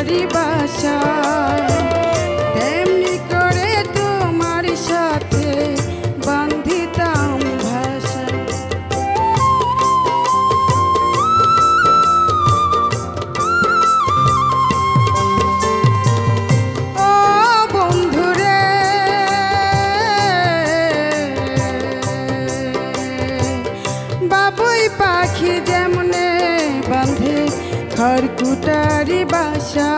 परिभाषा খড়কুটারি বাসা।